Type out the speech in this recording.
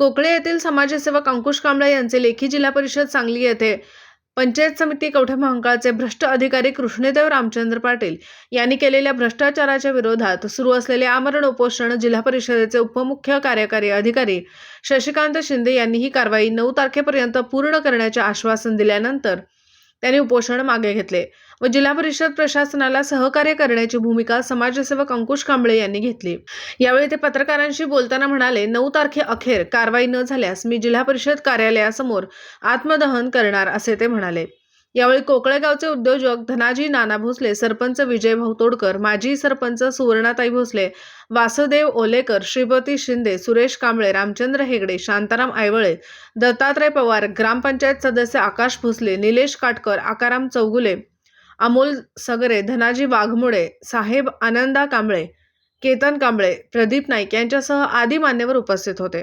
कोकळे येथील समाजसेवक अंकुश कांबळे यांचे लेखी जिल्हा परिषद सांगली येथे पंचायत समिती कवठे महांकाळचे भ्रष्ट अधिकारी कृष्णदेव रामचंद्र पाटील यांनी केलेल्या भ्रष्टाचाराच्या विरोधात सुरू असलेले आमरण उपोषण जिल्हा परिषदेचे उपमुख्य कार्यकारी अधिकारी शशिकांत शिंदे यांनी ही कारवाई नऊ तारखेपर्यंत पूर्ण करण्याचे आश्वासन दिल्यानंतर त्यांनी उपोषण मागे घेतले. व जिल्हा परिषद प्रशासनाला सहकार्य करण्याची भूमिका समाजसेवक अंकुश कांबळे यांनी घेतली. यावेळी ते पत्रकारांशी बोलताना म्हणाले नऊ तारखे अखेर कारवाई न झाल्यास मी जिल्हा परिषद कार्यालयासमोर आत्मदहन करणार असे ते म्हणाले. यावेळी कोकळेगावचे उद्योजक धनाजी नाना भोसले सरपंच विजय भाऊतोडकर माजी सरपंच सुवर्णाताई भोसले वासुदेव ओलेकर श्रीपती शिंदे सुरेश कांबळे रामचंद्र हेगडे शांताराम आयवळे दत्तात्रय पवार ग्रामपंचायत सदस्य आकाश भोसले निलेश काटकर आकाराम चौगुले अमोल सगरे धनाजी वाघमोडे साहेब आनंदा कांबळे केतन कांबळे प्रदीप नाईक यांच्यासह आदी मान्यवर उपस्थित होते.